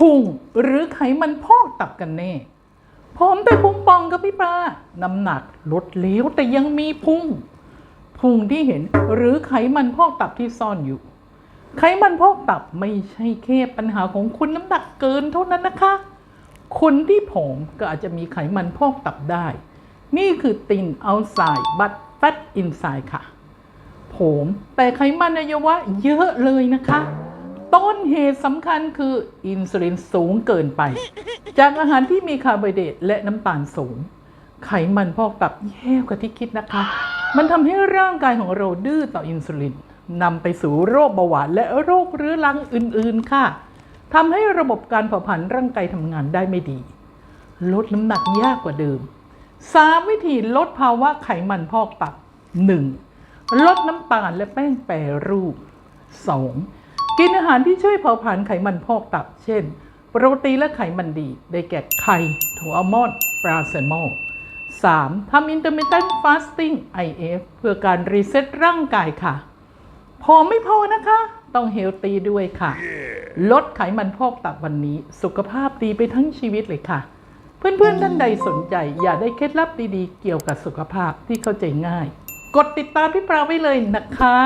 พุงหรือไขมันพอกตับกันแน่ ผมแต่พุงปองกับพี่ปลา น้ำหนักลดเหลวแต่ยังมีพุง พุงที่เห็นหรือไขมันพอกตับที่ซ่อนอยู่ ไขมันพอกตับไม่ใช่แค่ปัญหาของคุณน้ำหนักเกินเท่านั้นนะคะ คนที่ผอมก็อาจจะมีไขมันพอกตับได้ นี่คือตินเอาไซด์บัตแฟตอินไซด์ค่ะ ผมแต่ไขมันในอวัยวะเยอะเลยนะคะ ต้นเหตุสำคัญคืออินซูลินสูงเกินไป จากอาหารที่มีคาร์โบไฮเดรตและน้ำตาลสูง ไขมันพอกตับแย่กว่าที่คิดนะคะ มันทำให้ร่างกายของเราดื้อต่ออินซูลินนำไปสู่โรคเบาหวานและโรคเรื้อรังอื่นๆค่ะทำให้ระบบการเผาผลาญร่างกายทำงานได้ไม่ดี ลดน้ำหนักยากกว่าเดิม 3 วิธีลดภาวะไขมันพอกตับ 1. ลดน้ำตาลและแป้งแปรรูป 2. กินอาหารที่ช่วยเผาผลาญไขมันพอกตับ เช่น โปรตีนและไขมันดี ได้แก่ไข่ถั่วอัลมอนด์ปลาแซลมอน 3. ทำ intermittent fasting IF เพื่อการรีเซ็ตร่างกายค่ะ พอไม่พอนะคะ ต้องเฮลตีด้วยค่ะ ลดไขมันพอกตับวันนี้ สุขภาพดีไปทั้งชีวิตเลยค่ะ เพื่อนๆท่านใดสนใจ อยากได้เคล็ดลับดีๆ เกี่ยวกับสุขภาพที่เข้าใจง่าย กดติดตามพี่ปราไว้เลยนะคะ